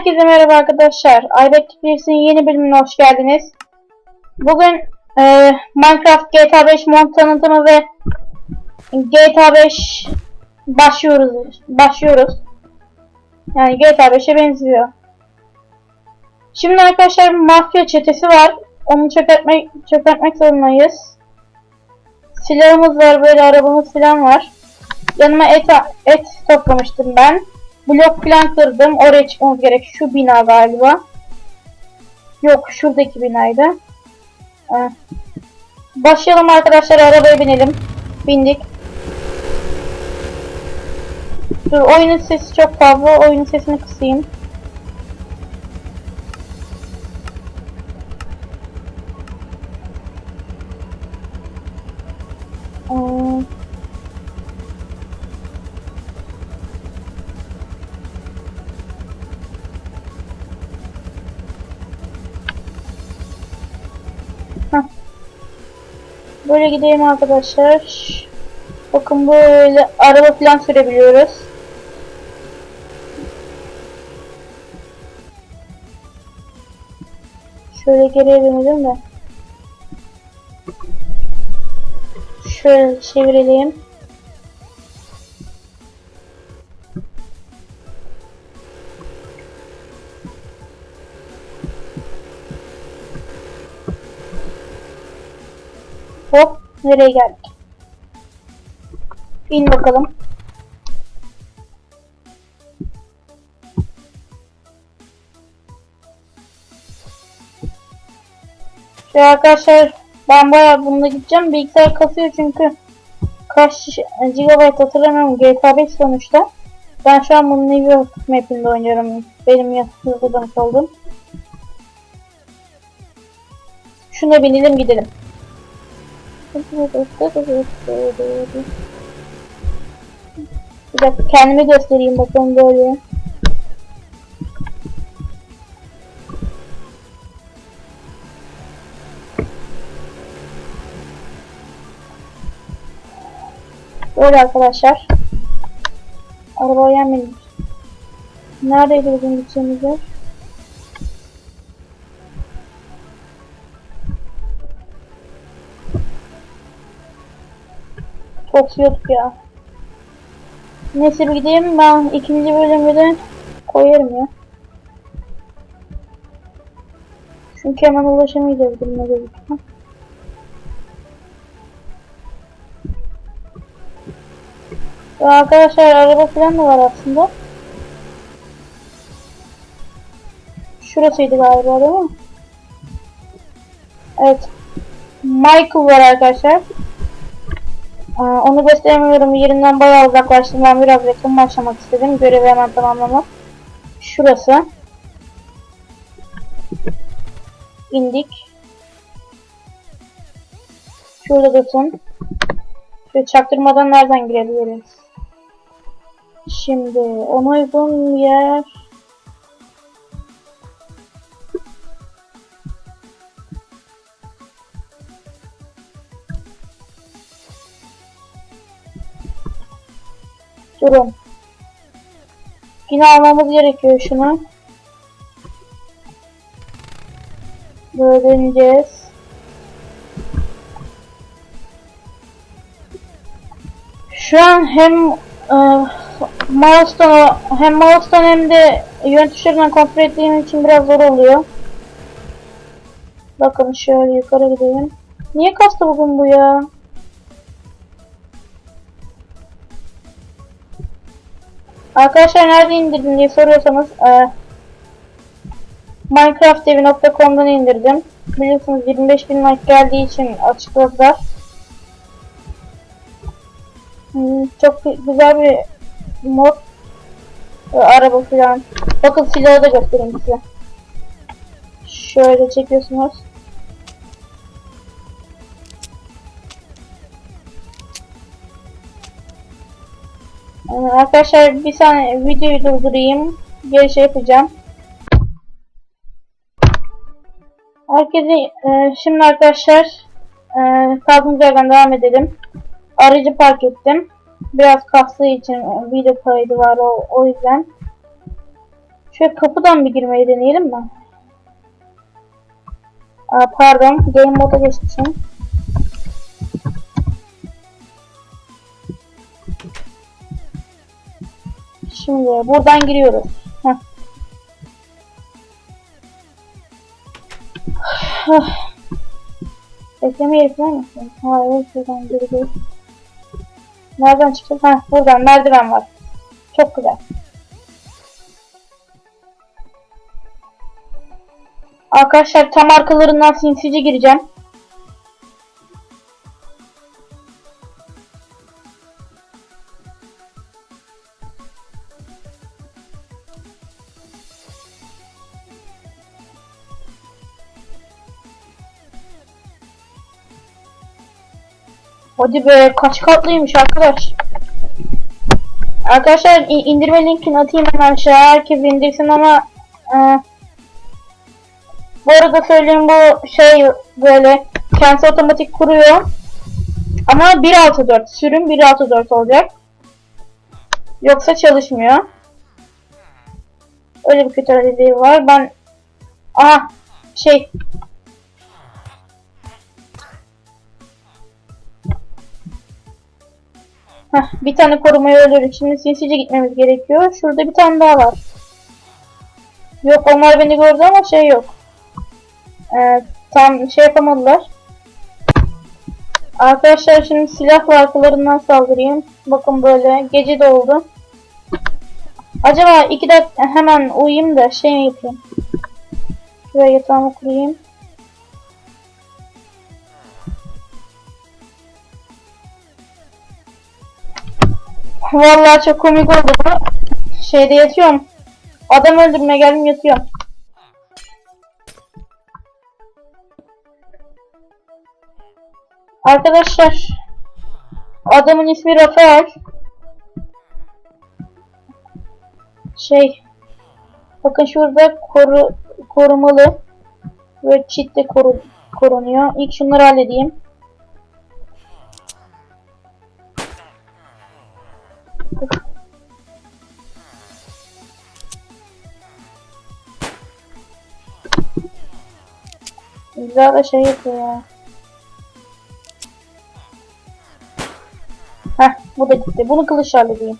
Herkese merhaba arkadaşlar. Aybek Tiplers'in yeni bölümüne hoş geldiniz. Bugün e, Minecraft GTA 5 mod tanıtımı ve GTA 5 başlıyoruz. Başlıyoruz. Yani GTA 5'e benziyor. Şimdi arkadaşlar mafya çetesi var. Onu çökertmek, çökertmek zorundayız. Silahımız var böyle arabamız falan var. Yanıma et, et toplamıştım ben. Blok falan kırdım. Oraya çıkmamız gerek. Şu bina galiba. Yok şuradaki binaydı. Ee, başlayalım arkadaşlar. Arabaya binelim. Bindik. Dur oyunun sesi çok fazla. Oyunun sesini kısayım. Böyle gidelim arkadaşlar. Bakın böyle araba falan sürebiliyoruz. Şöyle geriye dönelim de. Şöyle çevirelim. Hop nereye geldik? İn bakalım. Şey arkadaşlar ben bayağı bununla gideceğim. Bilgisayar kasıyor çünkü kaç GB hatırlamıyorum. GTA 5 sonuçta. Ben şu an bunun New York map'inde oynuyorum. Benim yazılmış oldum. Şuna binelim gidelim. Bir dakika kendimi göstereyim bakalım böyle. Böyle arkadaşlar. Arabaya yenmedik. Neredeydi bizim gideceğimiz? Toksiyorduk ya. Neyse bir gideyim ben ikinci bölümü de koyarım ya. Çünkü hemen ulaşamayacağız bununla gözüküyor. Ya arkadaşlar araba falan da var aslında. Şurasıydı galiba değil mi? Evet. Michael var arkadaşlar. Aa, onu gösteremiyorum. Yerinden bayağı uzaklaştım. Ben biraz yakın başlamak istedim. Görevi hemen tamamlamak. Şurası. İndik. Şurada dursun. Şöyle çaktırmadan nereden girebiliriz? Şimdi ona uygun yer Durun. Yine almamız gerekiyor şunu. Böyle deneyeceğiz. Şu an hem e, mouse'dan hem mouse'dan hem de yön tuşlarından kontrol ettiğim için biraz zor oluyor. Bakın şöyle yukarı gidelim. Niye kastı bugün bu ya? Arkadaşlar nerede indirdim diye soruyorsanız e, minecraftevi.com'dan indirdim. Biliyorsunuz 25 bin like geldiği için açıkladılar. Hmm, çok güzel bir mod e, araba falan. Bakın silahı da göstereyim size. Şöyle çekiyorsunuz. Arkadaşlar bir saniye videoyu durdurayım. Geri şey yapacağım. Herkese e, şimdi arkadaşlar e, kaldığımız yerden devam edelim. Aracı park ettim. Biraz kastığı için e, video kaydı var o, o yüzden. Şöyle kapıdan bir girmeyi deneyelim mi? Aa, pardon. Game moda geçmişim. Şimdi buradan giriyoruz. Heh. Bekleme yeri falan mısın? Hayır, şuradan geri gir. Nereden çıkacağız? Ha, buradan merdiven var. Çok güzel. Arkadaşlar tam arkalarından sinsice gireceğim. Hadi be kaç katlıymış arkadaş. Arkadaşlar indirme linkini atayım hemen aşağı. Herkes indirsin ama e, bu arada söyleyeyim bu şey böyle kendisi otomatik kuruyor. Ama 1.6.4 sürüm 1.6.4 olacak. Yoksa çalışmıyor. Öyle bir kötü özelliği var. Ben aha şey Heh, bir tane korumayı öldürdük. Şimdi sinsice gitmemiz gerekiyor. Şurada bir tane daha var. Yok onlar beni gördü ama şey yok. Ee, tam şey yapamadılar. Arkadaşlar şimdi silahla arkalarından saldırayım. Bakın böyle gece de oldu. Acaba iki dakika hemen uyuyayım da şey yapayım? Şuraya yatağımı kurayım. Vallahi çok komik oldu bu. Şeyde yatıyorum. Adam öldürmeye geldim yatıyorum. Arkadaşlar adamın ismi Rafael. Şey bakın şurada koru korumalı ve çit de koru, korunuyor. İlk şunları halledeyim. Güzel de şey yapıyor ya. Heh bu da gitti. Bunu kılıç halledeyim.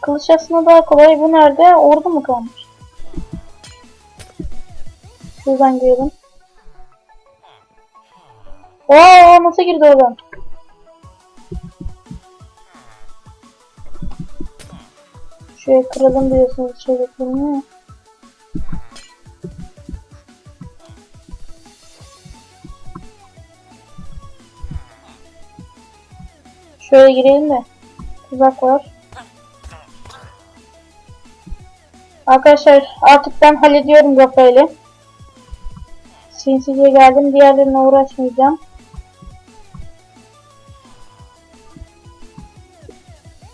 Kılıç aslında daha kolay. Bu nerede? Orada mı kalmış? Şuradan girelim. Oo nasıl girdi oradan? Şöyle kıralım diyorsunuz. Şöyle Şöyle girelim de. Tuzak var. Arkadaşlar artık ben hallediyorum Rafael'i. Sinsice geldim. Diğerlerine uğraşmayacağım.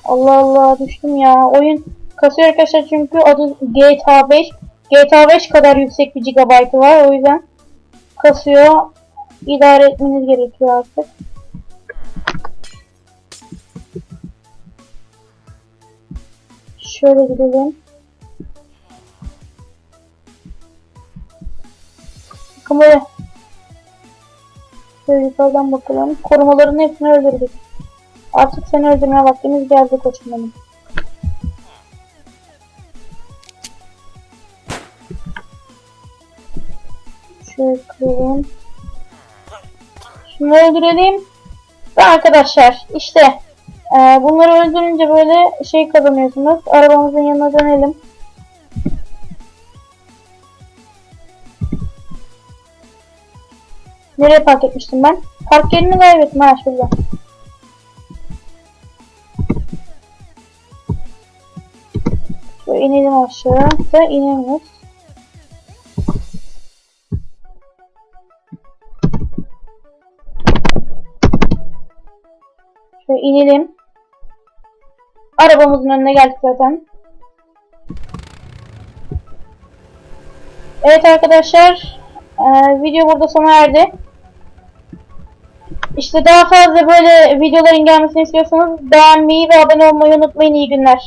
Allah Allah düştüm ya. Oyun kasıyor arkadaşlar çünkü adı GTA 5. GTA 5 kadar yüksek bir gigabaytı var. O yüzden kasıyor. İdare etmeniz gerekiyor artık. Şöyle gidelim. Bakın. Şöyle yukarıdan bakalım. Korumaların hepsini öldürdük. Artık seni öldürmeye vaktimiz geldi koçum benim. Şöyle kıralım. Şunu öldürelim. Ve arkadaşlar işte ee, bunları öldürünce böyle şey kazanıyorsunuz. Arabamızın yanına dönelim. Nereye park etmiştim ben? Park yerini kaybettim ha şurada. Şöyle inelim aşağı da inemiyoruz. Şöyle inelim. Arabamızın önüne geldik zaten. Evet arkadaşlar. eee, video burada sona erdi. İşte daha fazla böyle videoların gelmesini istiyorsanız beğenmeyi ve abone olmayı unutmayın. İyi günler.